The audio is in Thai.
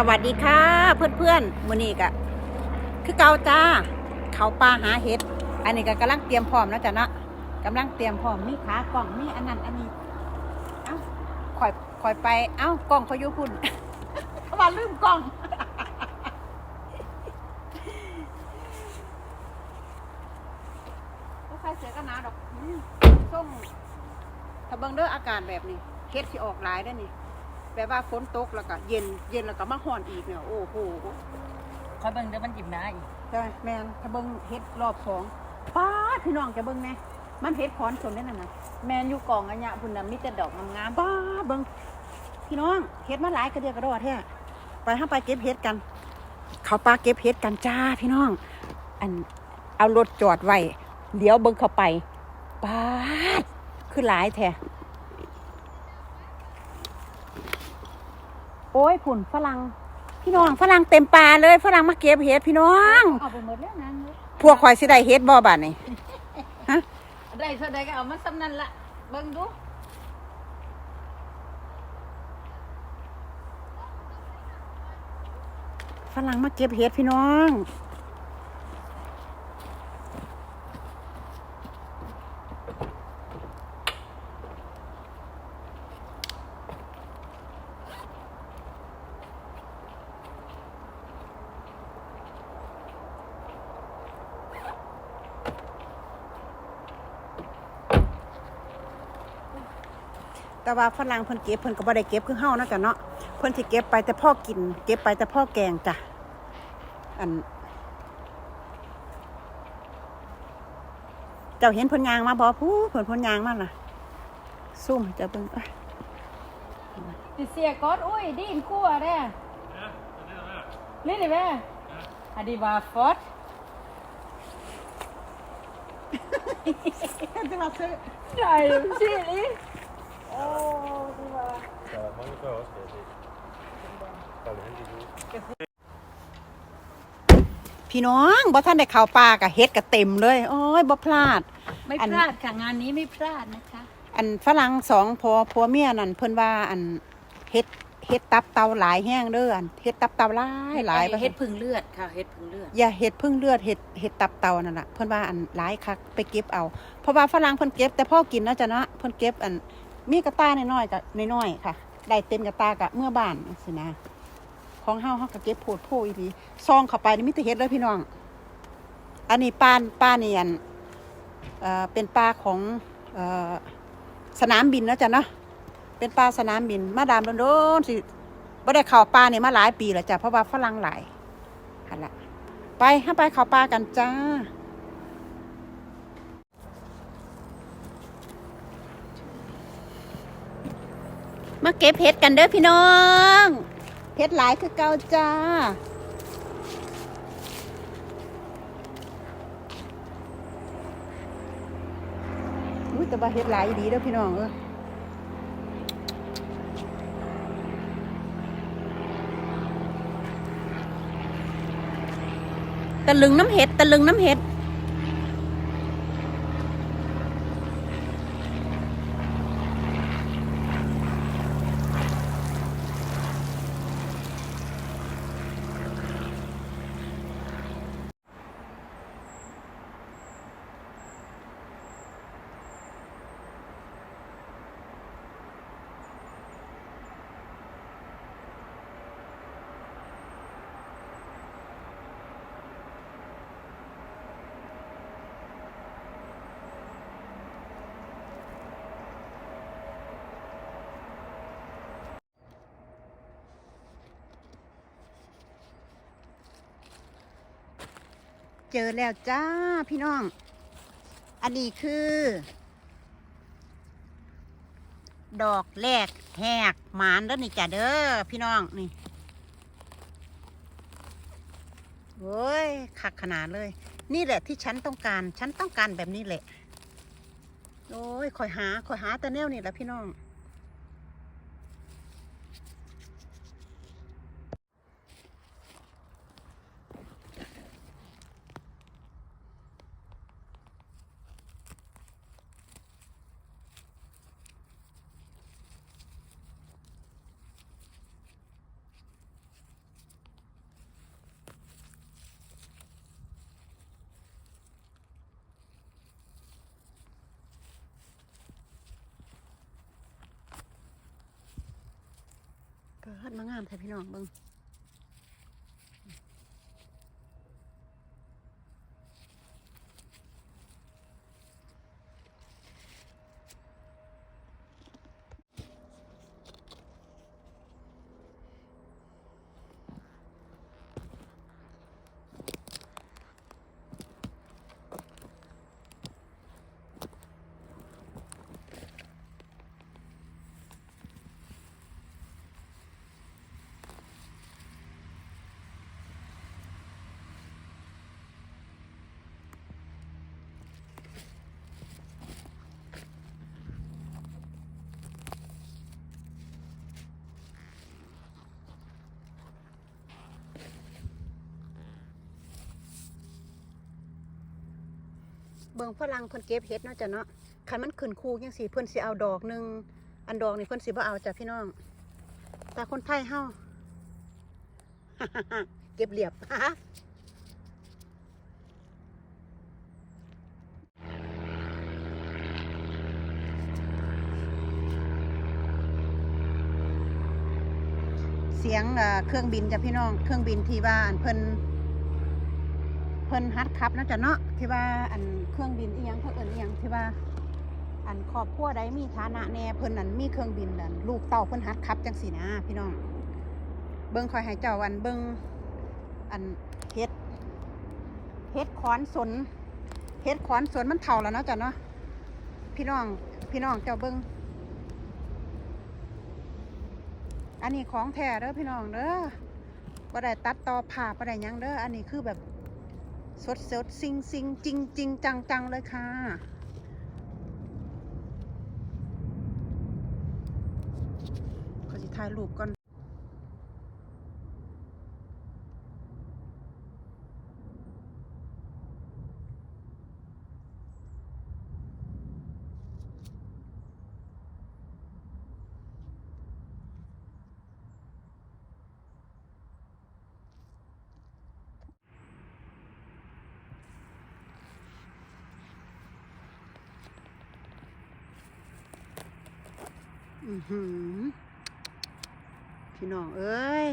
สวัสดีค่ะเพื่อนเพื่อนๆมื้อนี้ก็คือเกาจ้าเขาปลาหาเห็ด อันนี้ก็กำลังเตรียมพร้อมแล้วจ้ะเนาะกำลังเตรียมพร้อมมีขากล่องมีอันนั้นอันนี้เอ้าคอยคอยไปเอ้ากล่องเขาอยู่พุ่นเขาว่าลืมกล่องก็ใครเสียกันนาดอกอืมส่งถ้าเบิ่งเด้ออากาศแบบนี้เฮ็ดสิออกหลายได้นี่ แบบว่าฝนตกแล้วก็เย็นเย็นแล้วก็มาฮ้อนอีกเนี่ยโอ้โหคอยเบิ่งเดี๋ยวมันหยิบหน้าอีกใช่ไหมแมนถ้าเบิ่งเฮ็ดรอบสองป้าดพี่น้องจะเบิ่งแน่มันเฮ็ดพรสนได้นั่นน่ะแมนอยู่กองอันเนี้ยพุ่นน่ะมีแต่ดอกงามป้าดเบิ่งพี่น้องเฮ็ดมาหลายกระเดียกระดอแท้ไปห้าไปเก็บเฮ็ดกัน เขาปลาเก็บเฮ็ดกันจ้าพี่น้อง อันเอารถจอดไว้เดี๋ยวเบิ่งเข้าไปป้าดคือหลายแท้ โอ้ยผุ่นฝรั่งพี่น้องฝรั่งเต็มป่าเลยฝรั่งมาเก็บเฮ็ดพี่น้องๆเอาไปหมดแล้วนั่นเลยพวกข่อยสิได้เฮ็ดบ่บาดนี่ได้เท่าใดก็เอามาซ้ำนั่นละเบิ่งดูฝรั่งมาเก็บเห็ดพี่น้อง แต่ว่าฝรั่งเพิ่นเก็บเพิ่นก็บ่ได้เก็บคือเฮานะจ้ะเนาะเพิ่นสิเก็บไปแต่พ่อกิน เก็บไปแต่พ่อแกงจ้ะอัน เจ้าเห็นเพิ่นยางมาบ่ผู้เพิ่นเพิ่นยางมาน่ะซุ่มจะเบิ่งเอ้ยสิเสียกอดอุ้ยดินคั่วเด้นี่นี่แม่อดีว่าฟอดจะมาซื้อได้สิ พี่น้องบ่ทันได้เข้าป่าก็เฮ็ดก็เต็มเลย โอ้ยบ่พลาด ไม่อันพลาดค่ะงานนี้ไม่พลาดนะคะ อันฝรั่งสองผัวผัวเมียนั่นเพิ่นว่าอันเฮ็ดเฮ็ดตับเตาหลายแห้งเด้ออันเฮ็ดตับเตาหลายหลายเฮ็ดพึ่งเลือดค่ะเฮ็ดพึ่งเลือด อย่าเฮ็ดพึ่งเลือดเฮ็ดเฮ็ดตับเตานั่นล่ะเพิ่นว่าอันหลายคักไปเก็บเอา เพราะว่าฝรั่งเพิ่นเก็บแต่พ่อกินเนาะจ้ะเนาะเพิ่นเก็บอันมีกระตาน้อยๆก็น้อยๆค่ะ ได้เต็มกระตาก็เมื่อบ้านสินะ ของเฮาเฮาก็เก็บโพดโพอีหลีซองเข้าไปนี่มีแต่เฮ็ดเลยพี่น้อง อันนี้ป้านป้านี่อันเอ่อเป็นปลาของเอ่อสนามบินนะจ้ะเนาะเป็นปลาสนามบิน มาดามโดนๆสิบ่ได้เข้าปลาเนี่ยมาหลายปีแล้วจ้ะเพราะว่าฝรั่งหลายหั่นละไปห้าไปเขาปลากันจ้ามาเก็บเห็ดกันเด้อพี่น้อง เห็ดหลายคือเก่าจ้า อุ้ยแต่ว่าเห็ดหลายดีเด้อพี่น้องเออตะลึงน้ำเห็ด ตะลึงน้ำเห็ด เจอแล้วจ้าพี่น้อง อันนี้คือ ดอกแรกแหกหมานแล้วนี่จ้ะเด้อพี่น้องนี่โอ้ยคักขนาดเลย นี่แหละที่ฉันต้องการ ฉันต้องการแบบนี้แหละ โอ้ยคอยหาคอยหาแต่แนวนี่แหละพี่น้อง พัดมางามแท้พี่น้องเบิ่ง เบิ่งฝรั่งเพิ่นเก็บเฮ็ดเนาะจ้ะเนาะคันมันขึ้นคูจังซี่เพิ่นสิเอาดอกหนึงอันดอกนี่เพิ่นสิบ่เอาจ้ะพี่น้อง แต่คนไทยเฮาเก็บเรียบเสียงเครื่องบินจ้ะพี่น้อง เครื่องบินที่ว่านเพิ่น เพิ่นฮัดขับนาะจ้ะเนาะที่ว่าอันเครื่องบินเอียงเพิ่นเอิ้นอียงที่ว่าอันครอบครัวใดมีฐานะแน่เพิ่นนั่นมีเครื่องบินนั่นลูกเต้าเพิ่นฮัดขับจังซี่นะ พี่น้อง เบิ่งคอยให้เจ้าอันเบิ่งอันเฮ็ดเฮ็ดขอนสนเฮ็ดขอนสนมันเฒ่าแล้วเนาะจ้ะเนาะพี่น้องพี่น้องเจ้าเบิ่งอันนี้ของแท้เด้อพี่น้องเด้อบ่ได้ตัดต่อผ่าบ่ได้ยังเด้ออันนี้คือแบบ สดสดซิงซิงจริงจริงจังจังๆเลยค่ะ ขอสิถ่ายรูปก่อน พี่น้องเอ้ย